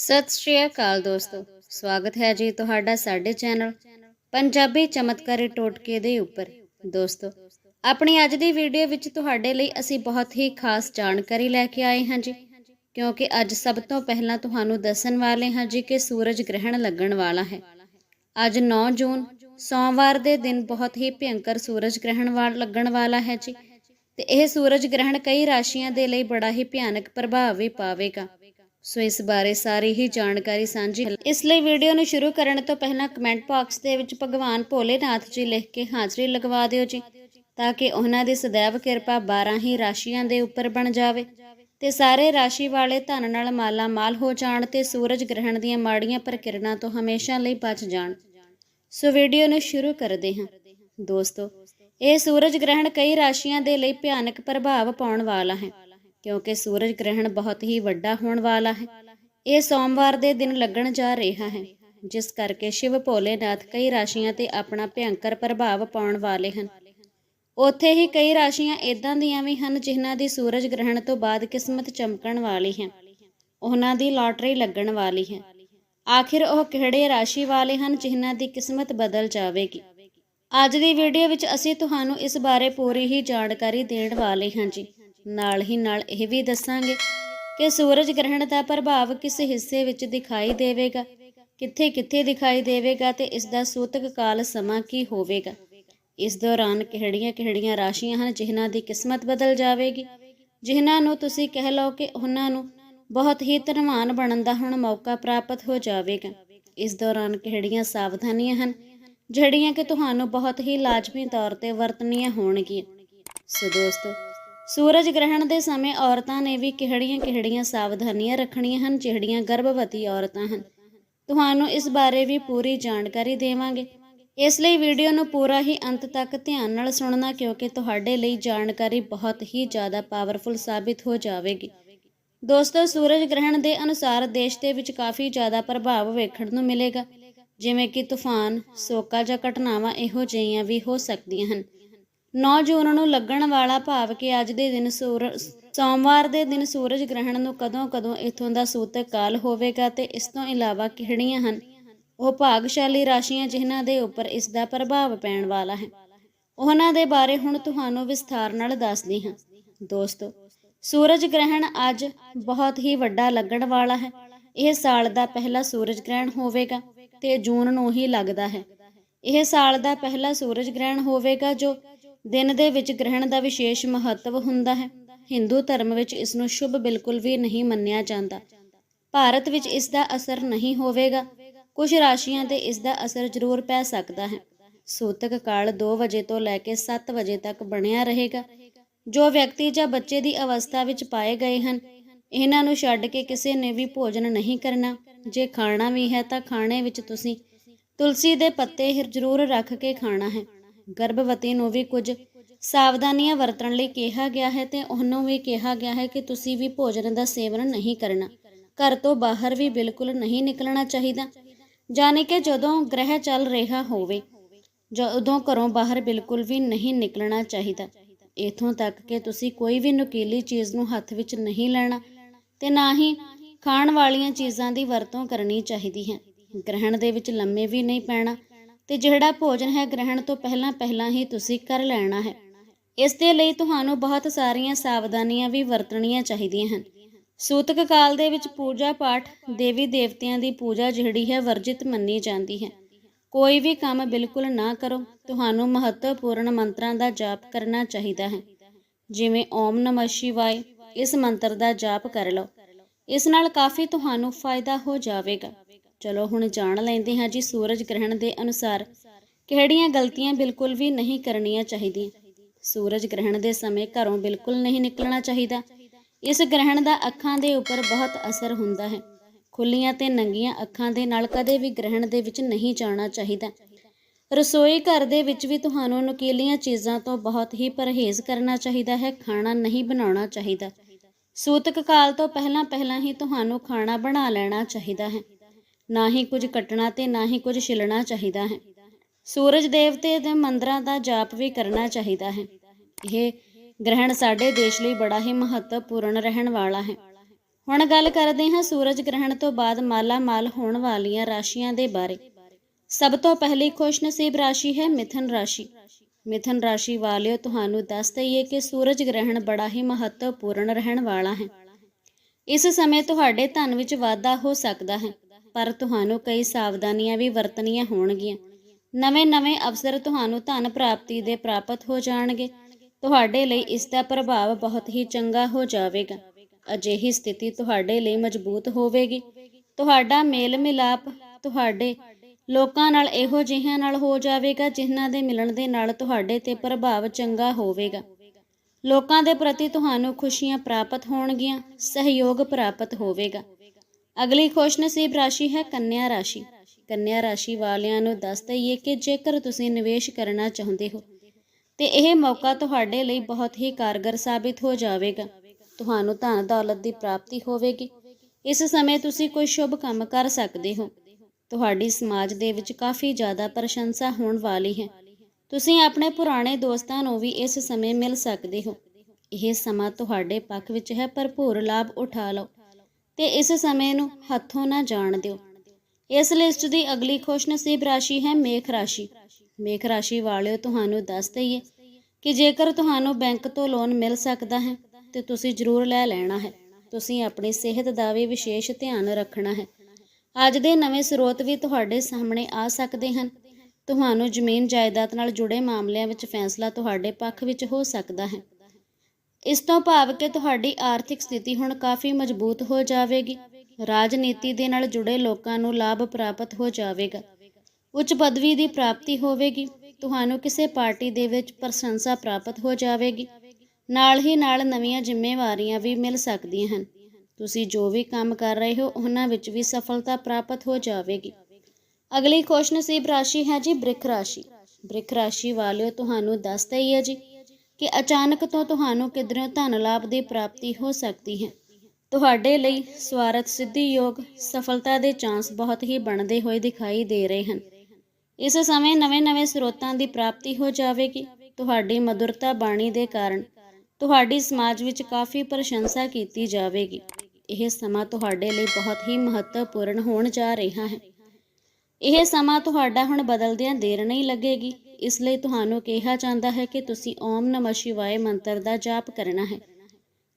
ਸਤਿ ਸ਼੍ਰੀ ਅਕਾਲ ਦੋਸਤੋ। ਸਵਾਗਤ ਹੈ ਜੀ ਤੁਹਾਡਾ ਸਾਡੇ ਚੈਨਲ ਪੰਜਾਬੀ ਚਮਤਕਾਰੀ ਟੋਟਕੇ ਦੇ ਉੱਪਰ। ਦੋਸਤੋ, ਆਪਣੀ ਅੱਜ ਦੀ ਵੀਡੀਓ ਵਿੱਚ ਤੁਹਾਡੇ ਲਈ ਅਸੀਂ ਬਹੁਤ ਹੀ ਖਾਸ ਜਾਣਕਾਰੀ ਲੈ ਕੇ ਆਏ ਹਾਂ ਜੀ। ਕਿਉਂਕਿ ਅੱਜ ਸਭ ਤੋਂ ਪਹਿਲਾਂ ਤੁਹਾਨੂੰ ਦੱਸਣ ਵਾਲੇ ਹਾਂ ਜੀ ਕਿ ਸੂਰਜ ਗ੍ਰਹਿਣ ਲੱਗਣ ਵਾਲਾ ਹੈ। ਅੱਜ 9 ਜੂਨ, ਸੋਮਵਾਰ ਦੇ ਦਿਨ ਬਹੁਤ ਹੀ ਭਿਅੰਕਰ ਸੂਰਜ ਗ੍ਰਹਿਣ ਵਾਲ ਲੱਗਣ ਵਾਲਾ ਹੈ ਜੀ। ਤੇ ਇਹ ਸੂਰਜ ਗ੍ਰਹਿਣ ਕਈ ਰਾਸ਼ੀਆਂ ਦੇ ਲਈ ਬੜਾ ਹੀ ਭਿਆਨਕ ਪ੍ਰਭਾਵ ਵੀ ਪਾਵੇਗਾ। ਸੋ ਇਸ ਬਾਰੇ ਸਾਰੀ ਹੀ ਜਾਣਕਾਰੀ ਸਾਂਝੀ ਇਸ ਲਈ ਵੀਡੀਓ ਨੂੰ ਸ਼ੁਰੂ ਕਰਨ ਤੋਂ ਪਹਿਲਾਂ ਕਮੈਂਟ ਬਾਕਸ ਦੇ ਵਿੱਚ ਭਗਵਾਨ ਭੋਲੇਨਾਥ ਜੀ ਲਿਖ ਕੇ ਹਾਜ਼ਰੀ ਲਗਵਾ ਦਿਓ ਜੀ, ਤਾਂ ਕਿ ਉਹਨਾਂ ਦੀ ਸदैव ਕਿਰਪਾ 12 ਹੀ ਰਾਸ਼ੀਆਂ ਦੇ ਉੱਪਰ ਬਣ ਜਾਵੇ ਤੇ ਸਾਰੇ ਰਾਸ਼ੀ ਵਾਲੇ ਧਨ ਨਾਲ ਮਾਲਾ ਮਾਲ ਹੋ ਜਾਣ ਤੇ ਸੂਰਜ ਗ੍ਰਹਿਣ ਦੀਆਂ ਮਾੜੀਆਂ ਪ੍ਰਕਿਰਨਾਂ ਤੋਂ ਹਮੇਸ਼ਾ ਲਈ ਬਚ ਜਾਣ। ਸੋ ਵੀਡੀਓ ਨੂੰ ਸ਼ੁਰੂ ਕਰਦੇ ਹਾਂ। ਦੋਸਤੋ, ਇਹ ਸੂਰਜ ਗ੍ਰਹਿਣ ਕਈ ਰਾਸ਼ੀਆਂ ਦੇ ਲਈ ਭਿਆਨਕ ਪ੍ਰਭਾਵ ਪਾਉਣ ਵਾਲਾ ਹੈ। ਕਿਉਂਕਿ ਸੂਰਜ ਗ੍ਰਹਿਣ ਬਹੁਤ ਹੀ ਵੱਡਾ ਹੋਣ ਵਾਲਾ ਹੈ। ਇਹ ਸੋਮਵਾਰ ਦੇ ਦਿਨ ਲੱਗਣ ਜਾ ਰਿਹਾ ਹੈ, ਜਿਸ ਕਰਕੇ ਸ਼ਿਵ ਭੋਲੇਨਾਥ ਕਈ ਰਾਸ਼ੀਆਂ ਤੇ ਆਪਣਾ ਭਿਅੰਕਰ ਪ੍ਰਭਾਵ ਪਾਉਣ ਵਾਲੇ ਹਨ। ਉੱਥੇ ਹੀ ਕਈ ਰਾਸ਼ੀਆਂ ਇਦਾਂ ਦੀਆਂ ਵੀ ਹਨ ਜਿਨ੍ਹਾਂ ਦੀ ਸੂਰਜ ਗ੍ਰਹਿਣ ਤੋਂ ਬਾਅਦ ਕਿਸਮਤ ਚਮਕਣ ਵਾਲੀ ਹੈ। ਉਹਨਾਂ ਦੀ ਲਾਟਰੀ ਲੱਗਣ ਵਾਲੀ ਹੈ। ਆਖਿਰ ਉਹ ਕਿਹੜੇ ਰਾਸ਼ੀ ਵਾਲੇ ਹਨ ਜਿਨ੍ਹਾਂ ਦੀ ਕਿਸਮਤ ਬਦਲ ਜਾਵੇਗੀ? ਅੱਜ ਦੀ ਵੀਡੀਓ ਵਿੱਚ ਅਸੀਂ ਤੁਹਾਨੂੰ ਇਸ ਬਾਰੇ ਪੂਰੀ ਹੀ ਜਾਣਕਾਰੀ ਦੇਣ ਵਾਲੇ ਹਾਂ ਜੀ। ਨਾਲ ਹੀ ਨਾਲ ਇਹ ਵੀ ਦੱਸਾਂਗੇ ਕਿ ਸੂਰਜ ਗ੍ਰਹਿਣ ਦਾ ਪ੍ਰਭਾਵ ਕਿਸ ਹਿੱਸੇ ਵਿੱਚ ਦਿਖਾਈ ਦੇਵੇਗਾ ਕਿੱਥੇ-ਕਿੱਥੇ ਦਿਖਾਈ ਦੇਵੇਗਾ ਤੇ ਇਸ ਦਾ ਸੂਤਕ ਕਾਲ ਸਮਾਂ ਕੀ ਹੋਵੇਗਾ। ਇਸ ਦੌਰਾਨ ਕਿਹੜੀਆਂ-ਕਿਹੜੀਆਂ ਰਾਸ਼ੀਆਂ ਹਨ ਜਿਨ੍ਹਾਂ ਦੀ ਕਿਸਮਤ ਬਦਲ ਜਾਵੇਗੀ? ਜਿਨ੍ਹਾਂ ਨੂੰ ਤੁਸੀਂ ਕਹਿ ਲਓ ਕਿ ਉਹਨਾਂ ਨੂੰ ਬਹੁਤ ਹੀ ਧਨਵਾਨ ਬਣਨ ਦਾ ਹੁਣ ਮੌਕਾ ਪ੍ਰਾਪਤ ਹੋ ਜਾਵੇਗਾ। ਇਸ ਦੌਰਾਨ ਕਿਹੜੀਆਂ ਸਾਵਧਾਨੀਆਂ ਹਨ ਜਿਹੜੀਆਂ ਕਿ ਤੁਹਾਨੂੰ ਬਹੁਤ ਹੀ ਲਾਜ਼ਮੀ ਤੌਰ ਤੇ ਵਰਤਣੀਆਂ ਹੋਣਗੀਆਂ। ਸੋ ਦੋਸਤੋ ਸੂਰਜ ਗ੍ਰਹਿਣ ਦੇ ਸਮੇਂ ਔਰਤਾਂ ਨੇ ਵੀ ਕਿਹੜੀਆਂ-ਕਿਹੜੀਆਂ ਸਾਵਧਾਨੀਆਂ ਰੱਖਣੀਆਂ ਹਨ, ਜਿਹੜੀਆਂ ਗਰਭਵਤੀ ਔਰਤਾਂ ਹਨ? ਤੁਹਾਨੂੰ ਇਸ ਬਾਰੇ ਵੀ ਪੂਰੀ ਜਾਣਕਾਰੀ ਦੇਵਾਂਗੇ। ਇਸ ਲਈ ਵੀਡੀਓ ਨੂੰ ਪੂਰਾ ਹੀ ਅੰਤ ਤੱਕ ਧਿਆਨ ਨਾਲ ਸੁਣਨਾ, ਕਿਉਂਕਿ ਤੁਹਾਡੇ ਲਈ ਜਾਣਕਾਰੀ ਬਹੁਤ ਹੀ ਜ਼ਿਆਦਾ ਪਾਵਰਫੁਲ ਸਾਬਿਤ ਹੋ ਜਾਵੇਗੀ। ਦੋਸਤੋ, ਸੂਰਜ ਗ੍ਰਹਿਣ ਦੇ ਅਨੁਸਾਰ ਦੇਸ਼ ਦੇ ਵਿੱਚ ਕਾਫੀ ਜ਼ਿਆਦਾ ਪ੍ਰਭਾਵ ਵੇਖਣ ਨੂੰ ਮਿਲੇਗਾ। ਜਿਵੇਂ ਕਿ ਤੂਫਾਨ, ਸੋਕਾ ਜਾਂ ਘਟਨਾਵਾਂ ਇਹੋ ਜਿਹੀਆਂ ਵੀ ਹੋ ਸਕਦੀਆਂ ਹਨ। 9 ਜੂਨ ਨੂੰ ਲੱਗਣ ਵਾਲਾ ਭਾਵ ਕਿ ਅੱਜ ਦੇ ਦਿਨ ਸੂਰਜ ਸੋਮਵਾਰ ਦੇ ਦਿਨ ਸੂਰਜ ਗ੍ਰਹਿਣ ਨੂੰ ਕਦੋਂ-ਕਦੋਂ ਇਥੋਂ ਦਾ ਸੂਤਕ ਕਾਲ ਹੋਵੇਗਾ ਤੇ ਇਸ ਤੋਂ ਇਲਾਵਾ ਕਿਹੜੀਆਂ ਹਨ? ਉਹ ਭਾਗਸ਼ਾਲੀ ਰਾਸ਼ੀਆਂ ਜਿਨ੍ਹਾਂ ਦੇ ਉੱਪਰ ਇਸ ਦਾ ਪ੍ਰਭਾਵ ਪੈਣ ਵਾਲਾ ਹੈ। ਉਹਨਾਂ ਦੇ ਬਾਰੇ ਹੁਣ ਤੁਹਾਨੂੰ ਵਿਸਥਾਰ ਨਾਲ ਦੱਸਦੀ ਹਾਂ। ਦੋਸਤੋ, ਸੂਰਜ ਗ੍ਰਹਿਣ ਅੱਜ ਬਹੁਤ ਹੀ ਵੱਡਾ ਲੱਗਣ ਵਾਲਾ ਹੈ। ਇਹ ਸਾਲ ਦਾ ਪਹਿਲਾ ਸੂਰਜ ਗ੍ਰਹਿਣ ਹੋਵੇਗਾ ਤੇ ਜੂਨ ਨੂੰ ਹੀ ਲੱਗਦਾ ਹੈ। ਇਹ ਸਾਲ ਦਾ ਪਹਿਲਾ ਸੂਰਜ ਗ੍ਰਹਿਣ ਹੋਵੇਗਾ ਜੋ ਦਿਨ ਦੇ ਵਿੱਚ ਗ੍ਰਹਿਣ ਦਾ ਵਿਸ਼ੇਸ਼ ਮਹੱਤਵ ਹੁੰਦਾ ਹੈ। ਹਿੰਦੂ ਧਰਮ ਵਿੱਚ ਇਸ ਨੂੰ ਸ਼ੁਭ ਬਿਲਕੁਲ ਵੀ ਨਹੀਂ ਮੰਨਿਆ ਜਾਂਦਾ। ਭਾਰਤ ਵਿੱਚ ਇਸ ਦਾ ਅਸਰ ਨਹੀਂ ਹੋਵੇਗਾ। ਕੁਝ ਰਾਸ਼ੀਆਂ ਤੇ ਇਸ ਦਾ ਅਸਰ ਜ਼ਰੂਰ ਪੈ ਸਕਦਾ ਹੈ। ਸੂਤਕ ਕਾਲ 2 ਵਜੇ ਤੋਂ ਲੈ ਕੇ 7 ਵਜੇ ਤੱਕ ਬਣਿਆ ਰਹੇਗਾ। ਜੋ ਵਿਅਕਤੀ ਜਾਂ ਬੱਚੇ ਦੀ ਅਵਸਥਾ ਵਿੱਚ ਪਾਏ ਗਏ ਹਨ, ਇਹਨਾਂ ਨੂੰ ਛੱਡ ਕੇ ਕਿਸੇ ਨੇ ਵੀ ਭੋਜਨ ਨਹੀਂ ਕਰਨਾ। ਜੇ ਖਾਣਾ ਵੀ ਹੈ ਤਾਂ ਖਾਣੇ ਵਿੱਚ ਤੁਸੀਂ ਤੁਲਸੀ ਦੇ ਪੱਤੇ ਜ਼ਰੂਰ ਰੱਖ ਕੇ ਖਾਣਾ ਹੈ। ਗਰਭਵਤੀ ਨੂੰ ਵੀ ਕੁਝ ਸਾਵਧਾਨੀਆਂ ਵਰਤਣ ਲਈ ਕਿਹਾ ਗਿਆ ਹੈ ਤੇ ਉਹਨੂੰ ਵੀ ਕਿਹਾ ਗਿਆ ਹੈ ਕਿ ਤੁਸੀਂ ਵੀ ਭੋਜਨ ਦਾ ਸੇਵਨ ਨਹੀਂ ਕਰਨਾ। ਘਰ ਤੋਂ ਬਾਹਰ ਵੀ ਬਿਲਕੁਲ ਨਹੀਂ ਨਿਕਲਣਾ ਚਾਹੀਦਾ। ਜਾਨੀ ਕਿ ਜਦੋਂ ਗ੍ਰਹਿ ਚੱਲ ਰਿਹਾ ਹੋਵੇ ਜਦੋਂ ਘਰੋਂ ਬਾਹਰ ਬਿਲਕੁਲ ਵੀ ਨਹੀਂ ਨਿਕਲਣਾ ਚਾਹੀਦਾ। ਇਥੋਂ ਤੱਕ ਕਿ ਤੁਸੀਂ ਕੋਈ ਵੀ ਨੁਕੀਲੀ ਚੀਜ਼ ਨੂੰ ਹੱਥ ਵਿੱਚ ਨਹੀਂ ਲੈਣਾ ਤੇ ਨਾ ਹੀ ਖਾਣ ਵਾਲੀਆਂ ਚੀਜ਼ਾਂ ਦੀ ਵਰਤੋਂ ਕਰਨੀ ਚਾਹੀਦੀ ਹੈ। ਗ੍ਰਹਿਣ ਦੇ ਵਿੱਚ ਲੰਮੇ ਵੀ ਨਹੀਂ ਪੈਣਾ ਤੇ ਜਿਹੜਾ ਭੋਜਨ ਹੈ ਗ੍ਰਹਿਣ ਤੋਂ ਪਹਿਲਾਂ ਪਹਿਲਾਂ ਹੀ ਤੁਸੀਂ ਕਰ ਲੈਣਾ ਹੈ। ਇਸ ਦੇ ਲਈ ਤੁਹਾਨੂੰ ਬਹੁਤ ਸਾਰੀਆਂ ਸਾਵਧਾਨੀਆਂ ਵੀ ਵਰਤਣੀਆਂ ਚਾਹੀਦੀਆਂ ਹਨ। ਸੂਤਕ ਕਾਲ ਦੇ ਵਿੱਚ ਪੂਜਾ ਪਾਠ ਦੇਵੀ ਦੇਵਤਿਆਂ ਦੀ ਪੂਜਾ ਜਿਹੜੀ ਹੈ ਵਰਜਿਤ ਮੰਨੀ ਜਾਂਦੀ ਹੈ। ਕੋਈ ਵੀ ਕੰਮ ਬਿਲਕੁਲ ਨਾ ਕਰੋ। ਤੁਹਾਨੂੰ ਮਹੱਤਵਪੂਰਨ ਮੰਤਰਾਂ ਦਾ ਜਾਪ ਕਰਨਾ ਚਾਹੀਦਾ ਹੈ। ਜਿਵੇਂ ਓਮ ਨਮঃ ਸ਼ਿਵਾਏ, ਇਸ ਮੰਤਰ ਦਾ ਜਾਪ ਕਰ ਲਓ। ਇਸ ਨਾਲ ਕਾਫੀ ਤੁਹਾਨੂੰ ਫਾਇਦਾ ਹੋ ਜਾਵੇਗਾ। ਚਲੋ ਹੁਣ ਜਾਣ ਲੈਂਦੇ ਹਾਂ ਜੀ ਸੂਰਜ ਗ੍ਰਹਿਣ ਦੇ ਅਨੁਸਾਰ। ਕਿਹੜੀਆਂ ਗਲਤੀਆਂ ਬਿਲਕੁਲ ਵੀ ਨਹੀਂ ਕਰਨੀਆਂ ਚਾਹੀਦੀਆਂ? ਸੂਰਜ ਗ੍ਰਹਿਣ ਦੇ ਸਮੇਂ ਘਰੋਂ ਬਿਲਕੁਲ ਨਹੀਂ ਨਿਕਲਣਾ ਚਾਹੀਦਾ। ਇਸ ਗ੍ਰਹਿਣ ਦਾ ਅੱਖਾਂ ਦੇ ਉੱਪਰ ਬਹੁਤ ਅਸਰ ਹੁੰਦਾ ਹੈ। ਖੁੱਲੀਆਂ ਤੇ ਨੰਗੀਆਂ ਅੱਖਾਂ ਦੇ ਨਾਲ ਕਦੇ ਵੀ ਗ੍ਰਹਿਣ ਦੇ ਵਿੱਚ ਨਹੀਂ ਜਾਣਾ ਚਾਹੀਦਾ। ਰਸੋਈ ਘਰ ਦੇ ਵਿੱਚ ਵੀ ਤੁਹਾਨੂੰ ਨੁਕੀਲੀਆਂ ਚੀਜ਼ਾਂ ਤੋਂ ਬਹੁਤ ਹੀ ਪਰਹੇਜ਼ ਕਰਨਾ ਚਾਹੀਦਾ ਹੈ, ਖਾਣਾ ਨਹੀਂ ਬਣਾਉਣਾ ਚਾਹੀਦਾ। ਸੂਤਕ ਕਾਲ ਤੋਂ ਪਹਿਲਾਂ ਪਹਿਲਾਂ ਹੀ ਤੁਹਾਨੂੰ ਖਾਣਾ ਬਣਾ ਲੈਣਾ ਚਾਹੀਦਾ ਹੈ। ਨਾ ਹੀ ਕੁਝ ਕੱਟਣਾ ਤੇ ਨਾ ਹੀ ਕੁਝ ਛਿਲਣਾ ਚਾਹੀਦਾ ਹੈ। ਸੂਰਜ ਦੇਵਤੇ ਦੇ ਮੰਦਰਾਂ ਦਾ ਜਾਪ ਵੀ ਕਰਨਾ ਚਾਹੀਦਾ ਹੈ। ਇਹ ਗ੍ਰਹਿਣ ਸਾਡੇ ਦੇਸ਼ ਲਈ ਬੜਾ ਹੀ ਮਹੱਤਵਪੂਰਨ ਰਹਿਣ ਵਾਲਾ ਹੈ। ਹੁਣ ਗੱਲ ਕਰਦੇ ਹਾਂ ਸੂਰਜ ਗ੍ਰਹਿਣ ਤੋਂ ਬਾਅਦ ਮਾਲਾ ਮਾਲ ਹੋਣ ਵਾਲੀਆਂ ਰਾਸ਼ੀਆਂ ਦੇ ਬਾਰੇ। ਸਭ ਤੋਂ ਪਹਿਲੀ ਖੁਸ਼ਨਸੀਬ ਰਾਸ਼ੀ ਹੈ ਮਿਥਨ ਰਾਸ਼ੀ। ਮਿਥਨ ਰਾਸ਼ੀ ਵਾਲਿਓ, ਤੁਹਾਨੂੰ ਦੱਸ ਦਈਏ ਕਿ ਸੂਰਜ ਗ੍ਰਹਿਣ ਬੜਾ ਹੀ ਮਹੱਤਵਪੂਰਨ ਰਹਿਣ ਵਾਲਾ ਹੈ। ਇਸ ਸਮੇਂ ਤੁਹਾਡੇ ਧਨ ਵਿੱਚ ਵਾਧਾ ਹੋ ਸਕਦਾ ਹੈ। ਪਰ ਤੁਹਾਨੂੰ ਕਈ ਸਾਵਧਾਨੀਆਂ ਵੀ ਵਰਤਣੀਆਂ ਹੋਣਗੀਆਂ। ਨਵੇਂ-ਨਵੇਂ ਅਵਸਰ ਤੁਹਾਨੂੰ ਧਨ ਪ੍ਰਾਪਤੀ ਦੇ ਪ੍ਰਾਪਤ ਹੋ ਜਾਣਗੇ। ਤੁਹਾਡੇ ਲਈ ਇਸ ਦਾ ਪ੍ਰਭਾਵ ਬਹੁਤ ਹੀ ਚੰਗਾ ਹੋ ਜਾਵੇਗਾ। ਅਜਿਹੀ ਸਥਿਤੀ ਤੁਹਾਡੇ ਲਈ ਮਜ਼ਬੂਤ ਹੋਵੇਗੀ। ਤੁਹਾਡਾ ਮੇਲ ਮਿਲਾਪ ਤੁਹਾਡੇ ਲੋਕਾਂ ਨਾਲ ਇਹੋ ਜਿਹਿਆਂ ਨਾਲ ਹੋ ਜਾਵੇਗਾ ਜਿਨ੍ਹਾਂ ਦੇ ਮਿਲਣ ਦੇ ਨਾਲ ਤੁਹਾਡੇ ਤੇ ਪ੍ਰਭਾਵ ਚੰਗਾ ਹੋਵੇਗਾ। ਲੋਕਾਂ ਦੇ ਪ੍ਰਤੀ ਤੁਹਾਨੂੰ ਖੁਸ਼ੀਆਂ ਪ੍ਰਾਪਤ ਹੋਣਗੀਆਂ, ਸਹਿਯੋਗ ਪ੍ਰਾਪਤ ਹੋਵੇਗਾ। ਅਗਲੀ ਖੁਸ਼ਨਸੀਬ ਰਾਸ਼ੀ ਹੈ ਕੰਨਿਆ ਰਾਸ਼ੀ। ਕੰਨਿਆ ਰਾਸ਼ੀ ਵਾਲਿਆਂ ਨੂੰ ਦੱਸ ਦਈਏ ਕਿ ਜੇਕਰ ਤੁਸੀਂ ਨਿਵੇਸ਼ ਕਰਨਾ ਚਾਹੁੰਦੇ ਹੋ, ਤੇ ਇਹ ਮੌਕਾ ਤੁਹਾਡੇ ਲਈ ਬਹੁਤ ਹੀ ਕਾਰਗਰ ਸਾਬਿਤ ਹੋ ਜਾਵੇਗਾ। ਤੁਹਾਨੂੰ ਧਨ ਦੌਲਤ ਦੀ ਪ੍ਰਾਪਤੀ ਹੋਵੇਗੀ। ਇਸ ਸਮੇਂ ਤੁਸੀਂ ਕੋਈ ਸ਼ੁਭ ਕੰਮ ਕਰ ਸਕਦੇ ਹੋ। ਤੁਹਾਡੀ ਸਮਾਜ ਦੇ ਵਿੱਚ ਕਾਫੀ ਜ਼ਿਆਦਾ ਪ੍ਰਸ਼ੰਸਾ ਹੋਣ ਵਾਲੀ ਹੈ। ਤੁਸੀਂ ਆਪਣੇ ਪੁਰਾਣੇ ਦੋਸਤਾਂ ਨੂੰ ਵੀ ਇਸ ਸਮੇਂ ਮਿਲ ਸਕਦੇ ਹੋ। ਇਹ ਸਮਾਂ ਤੁਹਾਡੇ ਪੱਖ ਵਿੱਚ ਹੈ। ਭਰਪੂਰ ਲਾਭ ਉਠਾ ਲਓ। ਤੇ ਇਸ ਸਮੇਂ ਨੂੰ ਹੱਥੋਂ ਨਾ ਜਾਣ ਦਿਓ। ਇਸ ਲਿਸਟ ਦੀ ਅਗਲੀ ਖੁਸ਼ਨਸੀਬ ਰਾਸ਼ੀ ਹੈ ਮੇਖ ਰਾਸ਼ੀ। ਮੇਖ ਰਾਸ਼ੀ ਵਾਲਿਓ, ਤੁਹਾਨੂੰ ਦੱਸ ਦਈਏ ਕਿ ਜੇਕਰ ਤੁਹਾਨੂੰ ਬੈਂਕ ਤੋਂ ਲੋਨ ਮਿਲ ਸਕਦਾ ਹੈ, ਤੇ ਤੁਸੀਂ ਜ਼ਰੂਰ ਲੈ ਲੈਣਾ ਹੈ। ਤੁਸੀਂ ਆਪਣੀ ਸਿਹਤ ਦਾ ਵੀ ਵਿਸ਼ੇਸ਼ ਧਿਆਨ ਰੱਖਣਾ ਹੈ। ਅੱਜ ਦੇ ਨਵੇਂ ਸਰੋਤ ਵੀ ਤੁਹਾਡੇ ਸਾਹਮਣੇ ਆ ਸਕਦੇ ਹਨ। ਤੁਹਾਨੂੰ ਜ਼ਮੀਨ ਜਾਇਦਾਦ ਨਾਲ ਜੁੜੇ ਮਾਮਲਿਆਂ ਵਿੱਚ ਫੈਸਲਾ ਤੁਹਾਡੇ ਪੱਖ ਵਿੱਚ ਹੋ ਸਕਦਾ ਹੈ। ਇਸ ਤੋਂ ਭਾਵ ਕਿ ਤੁਹਾਡੀ ਆਰਥਿਕ ਸਥਿਤੀ ਹੁਣ ਕਾਫੀ ਮਜ਼ਬੂਤ ਹੋ ਜਾਵੇਗੀ। ਰਾਜਨੀਤੀ ਦੇ ਨਾਲ ਜੁੜੇ ਲੋਕਾਂ ਨੂੰ ਲਾਭ ਪ੍ਰਾਪਤ ਹੋ ਜਾਵੇਗਾ। ਉੱਚ ਪਦਵੀ ਦੀ ਪ੍ਰਾਪਤੀ ਹੋਵੇਗੀ। ਤੁਹਾਨੂੰ ਕਿਸੇ ਪਾਰਟੀ ਦੇ ਵਿੱਚ ਪ੍ਰਸ਼ੰਸਾ ਪ੍ਰਾਪਤ ਹੋ ਜਾਵੇਗੀ। ਨਾਲ ਹੀ ਨਾਲ ਨਵੀਆਂ ਜ਼ਿੰਮੇਵਾਰੀਆਂ ਵੀ ਮਿਲ ਸਕਦੀਆਂ ਹਨ। ਤੁਸੀਂ ਜੋ ਵੀ ਕੰਮ ਕਰ ਰਹੇ ਹੋ, ਉਹਨਾਂ ਵਿੱਚ ਵੀ ਸਫਲਤਾ ਪ੍ਰਾਪਤ ਹੋ ਜਾਵੇਗੀ। ਅਗਲੀ ਖੁਸ਼ਨਸੀਬ ਰਾਸ਼ੀ ਹੈ ਜੀ ਬ੍ਰਿਖ ਰਾਸ਼ੀ। ਬ੍ਰਿਖ ਰਾਸ਼ੀ ਵਾਲਿਓ, ਤੁਹਾਨੂੰ ਦੱਸਦਾ ਹੀ ਹੈ ਜੀ ਕਿ ਅਚਾਨਕ ਤੋਂ ਤੁਹਾਨੂੰ ਕਿਧਰੋਂ ਧਨ ਲਾਭ ਦੀ ਪ੍ਰਾਪਤੀ ਹੋ ਸਕਦੀ ਹੈ। ਤੁਹਾਡੇ ਲਈ ਸਵਾਰਥ ਸਿੱਧੀ ਯੋਗ, ਸਫਲਤਾ ਦੇ ਚਾਂਸ ਬਹੁਤ ਹੀ ਬਣਦੇ ਹੋਏ ਦਿਖਾਈ ਦੇ ਰਹੇ ਹਨ। ਇਸ ਸਮੇਂ ਨਵੇਂ-ਨਵੇਂ ਸਰੋਤਾਂ ਦੀ ਪ੍ਰਾਪਤੀ ਹੋ ਜਾਵੇਗੀ। ਤੁਹਾਡੀ ਮధుਰਤਾ ਬਾਣੀ ਦੇ ਕਾਰਨ ਤੁਹਾਡੀ ਸਮਾਜ ਵਿੱਚ ਕਾਫੀ ਪ੍ਰਸ਼ੰਸਾ ਕੀਤੀ ਜਾਵੇਗੀ। ਇਹ ਸਮਾਂ ਤੁਹਾਡੇ ਲਈ ਬਹੁਤ ਹੀ ਮਹੱਤਵਪੂਰਨ ਹੋਣ ਜਾ ਰਿਹਾ ਹੈ। ਇਹ ਸਮਾਂ ਤੁਹਾਡਾ ਹੁਣ ਬਦਲਦਿਆਂ ਦੇਰ ਨਹੀਂ ਲੱਗੇਗੀ। ਇਸ ਲਈ ਤੁਹਾਨੂੰ ਕਿਹਾ ਜਾਂਦਾ ਹੈ ਕਿ ਤੁਸੀਂ ਓਮ ਨਮঃ ਸ਼ਿਵਾਏ ਮੰਤਰ ਦਾ ਜਾਪ ਕਰਨਾ ਹੈ।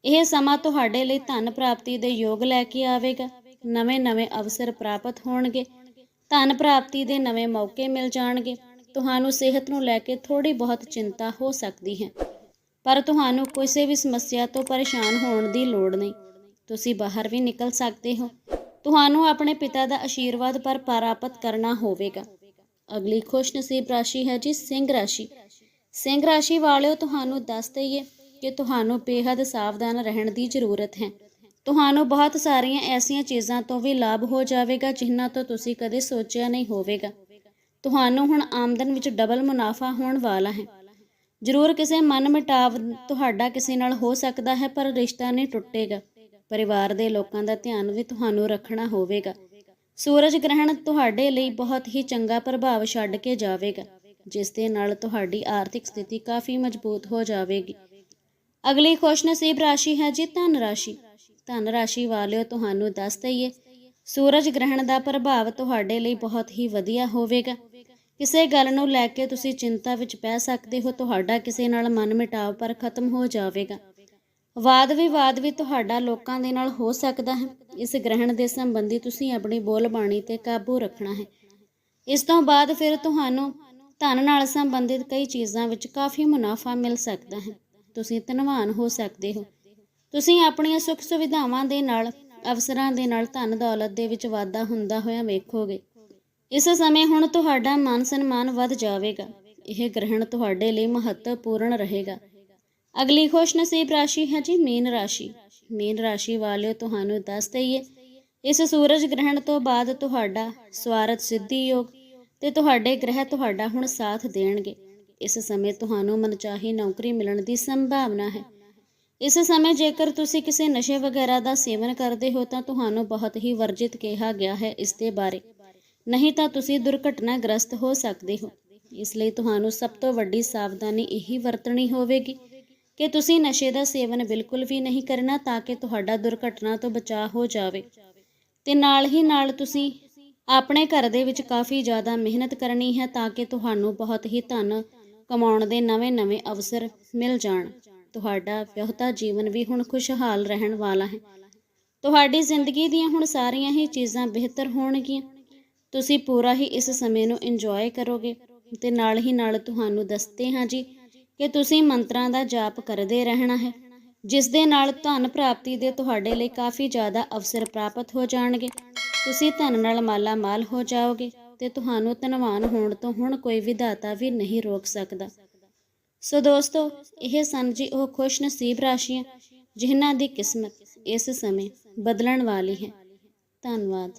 ਇਹ ਸਮਾਂ ਤੁਹਾਡੇ ਲਈ ਧਨ ਪ੍ਰਾਪਤੀ ਦੇ ਯੋਗ ਲੈ ਕੇ ਆਵੇਗਾ। ਨਵੇਂ-ਨਵੇਂ ਅਵਸਰ ਪ੍ਰਾਪਤ ਹੋਣਗੇ। ਧਨ ਪ੍ਰਾਪਤੀ ਦੇ ਨਵੇਂ ਮੌਕੇ ਮਿਲ ਜਾਣਗੇ। ਤੁਹਾਨੂੰ ਸਿਹਤ ਨੂੰ ਲੈ ਕੇ ਥੋੜੀ ਬਹੁਤ ਚਿੰਤਾ ਹੋ ਸਕਦੀ ਹੈ। ਪਰ ਤੁਹਾਨੂੰ ਕਿਸੇ ਵੀ ਸਮੱਸਿਆ ਤੋਂ ਪਰੇਸ਼ਾਨ ਹੋਣ ਦੀ ਲੋੜ ਨਹੀਂ। ਤੁਸੀਂ ਬਾਹਰ ਵੀ ਨਿਕਲ ਸਕਦੇ ਹੋ। ਤੁਹਾਨੂੰ ਆਪਣੇ ਪਿਤਾ ਦਾ ਆਸ਼ੀਰਵਾਦ ਪਰ ਪ੍ਰਾਪਤ ਕਰਨਾ ਹੋਵੇਗਾ। ਅਗਲੀ ਖੁਸ਼ਨਸੀਬ ਰਾਸ਼ੀ ਹੈ ਜੀ ਸਿੰਘ ਰਾਸ਼ੀ। ਸਿੰਘ ਰਾਸ਼ੀ ਵਾਲਿਓ, ਤੁਹਾਨੂੰ ਦੱਸ ਦਈਏ ਕਿ ਤੁਹਾਨੂੰ ਬੇਹੱਦ ਸਾਵਧਾਨ ਰਹਿਣ ਦੀ ਜ਼ਰੂਰਤ ਹੈ। ਤੁਹਾਨੂੰ ਬਹੁਤ ਸਾਰੀਆਂ ਐਸੀਆਂ ਚੀਜ਼ਾਂ ਤੋਂ ਵੀ ਲਾਭ ਹੋ ਜਾਵੇਗਾ, ਜਿਨ੍ਹਾਂ ਤੋਂ ਤੁਸੀਂ ਕਦੇ ਸੋਚਿਆ ਨਹੀਂ ਹੋਵੇਗਾ। ਤੁਹਾਨੂੰ ਹੁਣ ਆਮਦਨ ਵਿੱਚ ਡਬਲ ਮੁਨਾਫਾ ਹੋਣ ਵਾਲਾ ਹੈ। ਜ਼ਰੂਰ ਕਿਸੇ ਮਨ ਮਿਟਾਵ ਤੁਹਾਡਾ ਕਿਸੇ ਨਾਲ ਹੋ ਸਕਦਾ ਹੈ, ਪਰ ਰਿਸ਼ਤਾ ਨਹੀਂ ਟੁੱਟੇਗਾ। ਪਰਿਵਾਰ ਦੇ ਲੋਕਾਂ ਦਾ ਧਿਆਨ ਵੀ ਤੁਹਾਨੂੰ ਰੱਖਣਾ ਹੋਵੇਗਾ। ਸੂਰਜ ਗ੍ਰਹਿਣ ਤੁਹਾਡੇ ਲਈ ਬਹੁਤ ਹੀ ਚੰਗਾ ਪ੍ਰਭਾਵ ਛੱਡ ਕੇ ਜਾਵੇਗਾ, ਜਿਸ ਦੇ ਨਾਲ ਤੁਹਾਡੀ ਆਰਥਿਕ ਸਥਿਤੀ ਕਾਫੀ ਮਜ਼ਬੂਤ ਹੋ ਜਾਵੇਗੀ। ਅਗਲੀ ਖੁਸ਼ਨਸੀਬ ਰਾਸ਼ੀ ਹੈ ਜੀ ਧਨ ਰਾਸ਼ੀ। ਧਨ ਰਾਸ਼ੀ ਵਾਲਿਓ, ਤੁਹਾਨੂੰ ਦੱਸ ਦਈਏ, ਸੂਰਜ ਗ੍ਰਹਿਣ ਦਾ ਪ੍ਰਭਾਵ ਤੁਹਾਡੇ ਲਈ ਬਹੁਤ ਹੀ ਵਧੀਆ ਹੋਵੇਗਾ। ਕਿਸੇ ਗੱਲ ਨੂੰ ਲੈ ਕੇ ਤੁਸੀਂ ਚਿੰਤਾ ਵਿੱਚ ਪੈ ਸਕਦੇ ਹੋ, ਤੁਹਾਡਾ ਕਿਸੇ ਨਾਲ ਮਨ ਮਿਟਾਵ ਪਰ ਖਤਮ ਹੋ ਜਾਵੇਗਾ। ਵਾਦ ਵਿਵਾਦ ਵੀ ਤੁਹਾਡਾ ਲੋਕਾਂ ਦੇ ਨਾਲ ਹੋ ਸਕਦਾ ਹੈ। ਇਸ ਗ੍ਰਹਿਣ ਦੇ ਸੰਬੰਧੀ ਤੁਸੀਂ ਆਪਣੀ ਬੋਲਬਾਣੀ ਤੇ ਕਾਬੂ ਰੱਖਣਾ ਹੈ। ਇਸ ਤੋਂ ਬਾਅਦ ਫਿਰ ਤੁਹਾਨੂੰ ਧਨ ਨਾਲ ਸੰਬੰਧਿਤ ਕਈ ਚੀਜ਼ਾਂ ਵਿੱਚ ਕਾਫੀ ਮੁਨਾਫਾ ਮਿਲ ਸਕਦਾ ਹੈ। ਤੁਸੀਂ ਧਨਵਾਨ ਹੋ ਸਕਦੇ ਹੋ। ਤੁਸੀਂ ਆਪਣੀਆਂ ਸੁੱਖ ਸੁਵਿਧਾਵਾਂ ਦੇ ਨਾਲ, ਅਵਸਰਾਂ ਦੇ ਨਾਲ ਧਨ ਦੌਲਤ ਦੇ ਵਿੱਚ ਵਾਧਾ ਹੁੰਦਾ ਹੋਇਆ ਵੇਖੋਗੇ। ਇਸ ਸਮੇਂ ਹੁਣ ਤੁਹਾਡਾ ਮਾਨ ਸਨਮਾਨ ਵੱਧ ਜਾਵੇਗਾ। ਇਹ ਗ੍ਰਹਿਣ ਤੁਹਾਡੇ ਲਈ ਮਹੱਤਵਪੂਰਨ ਰਹੇਗਾ। ਅਗਲੀ ਖੁਸ਼ਨਸੀਬ ਰਾਸ਼ੀ ਹੈ ਜੀ ਮੀਨ ਰਾਸ਼ੀ। ਮੀਨ ਰਾਸ਼ੀ ਵਾਲਿਓ ਤੁਹਾਨੂੰ ਦੱਸ ਦਈਏ, ਇਸ ਸੂਰਜ ਗ੍ਰਹਿਣ ਤੋਂ ਬਾਅਦ ਤੁਹਾਡਾ ਸਵਾਰਥ ਸਿੱਧੀ ਯੋਗ ਤੇ ਤੁਹਾਡੇ ਗ੍ਰਹਿ ਤੁਹਾਡਾ ਹੁਣ ਸਾਥ ਦੇਣਗੇ। ਇਸ ਸਮੇਂ ਤੁਹਾਨੂੰ ਮਨਚਾਹੀ ਨੌਕਰੀ ਮਿਲਣ ਦੀ ਸੰਭਾਵਨਾ ਹੈ। ਇਸ ਸਮੇਂ ਜੇਕਰ ਤੁਸੀਂ ਕਿਸੇ ਨਸ਼ੇ ਵਗੈਰਾ ਦਾ ਸੇਵਨ ਕਰਦੇ ਹੋ ਤਾਂ ਤੁਹਾਨੂੰ ਬਹੁਤ ਹੀ ਵਰਜਿਤ ਕਿਹਾ ਗਿਆ ਹੈ ਇਸ ਦੇ ਬਾਰੇ। ਨਹੀਂ ਤਾਂ ਤੁਸੀਂ ਦੁਰਘਟਨਾਗ੍ਰਸਤ ਹੋ ਸਕਦੇ ਹੋ। ਇਸ ਲਈ ਤੁਹਾਨੂੰ ਸਭ ਤੋਂ ਵੱਡੀ ਸਾਵਧਾਨੀ ਇਹੀ ਵਰਤਣੀ ਹੋਵੇਗੀ। ਕਿ ਤੁਸੀਂ ਨਸ਼ੇ ਦਾ ਸੇਵਨ ਬਿਲਕੁਲ ਵੀ ਨਹੀਂ ਕਰਨਾ ਤਾਂ ਕਿ ਤੁਹਾਡਾ ਦੁਰਘਟਨਾ ਤੋਂ ਬਚਾਅ ਹੋ ਜਾਵੇ। ਤੇ ਨਾਲ ਹੀ ਨਾਲ ਤੁਸੀਂ ਆਪਣੇ ਘਰ ਦੇ ਵਿੱਚ ਕਾਫੀ ਜ਼ਿਆਦਾ ਮਿਹਨਤ ਕਰਨੀ ਹੈ ਤਾਂ ਕਿ ਤੁਹਾਨੂੰ ਬਹੁਤ ਹੀ ਧਨ ਕਮਾਉਣ ਦੇ ਨਵੇਂ-ਨਵੇਂ ਅਵਸਰ ਮਿਲ ਜਾਣ। ਤੁਹਾਡਾ ਵਿਆਹਤਾ ਜੀਵਨ ਵੀ ਹੁਣ ਖੁਸ਼ਹਾਲ ਰਹਿਣ ਵਾਲਾ ਹੈ। ਤੁਹਾਡੀ ਜ਼ਿੰਦਗੀ ਦੀਆਂ ਹੁਣ ਸਾਰੀਆਂ ਹੀ ਚੀਜ਼ਾਂ ਬਿਹਤਰ ਹੋਣਗੀਆਂ। ਤੁਸੀਂ ਪੂਰਾ ਹੀ ਇਸ ਸਮੇਂ ਨੂੰ ਇੰਜੋਏ ਕਰੋਗੇ। ਤੇ ਨਾਲ ਹੀ ਨਾਲ ਤੁਹਾਨੂੰ ਦੱਸਦੇ ਹਾਂ ਜੀ ਕਿ ਤੁਸੀਂ ਮੰਤਰਾਂ ਦਾ ਜਾਪ ਕਰਦੇ ਰਹਿਣਾ ਹੈ ਜਿਸ ਦੇ ਨਾਲ ਧਨ ਪ੍ਰਾਪਤੀ ਦੇ ਤੁਹਾਡੇ ਲਈ ਕਾਫੀ ਜ਼ਿਆਦਾ ਅਵਸਰ ਪ੍ਰਾਪਤ ਹੋ ਜਾਣਗੇ। ਤੁਸੀਂ ਧਨ ਨਾਲ ਮਾਲਾ ਮਾਲ ਹੋ ਜਾਓਗੇ ਤੇ ਤੁਹਾਨੂੰ ਧਨਵਾਨ ਹੋਣ ਤੋਂ ਹੁਣ ਕੋਈ ਵਿਧਾਤਾ ਵੀ ਨਹੀਂ ਰੋਕ ਸਕਦਾ। ਸੋ ਦੋਸਤੋ, ਇਹ ਸਨ ਜੀ ਉਹ ਖੁਸ਼ ਨਸੀਬ ਰਾਸ਼ੀਆਂ, ਜਿਨ੍ਹਾਂ ਦੀ ਕਿਸਮਤ ਇਸ ਸਮੇਂ ਬਦਲਣ ਵਾਲੀ ਹੈ। ਧੰਨਵਾਦ।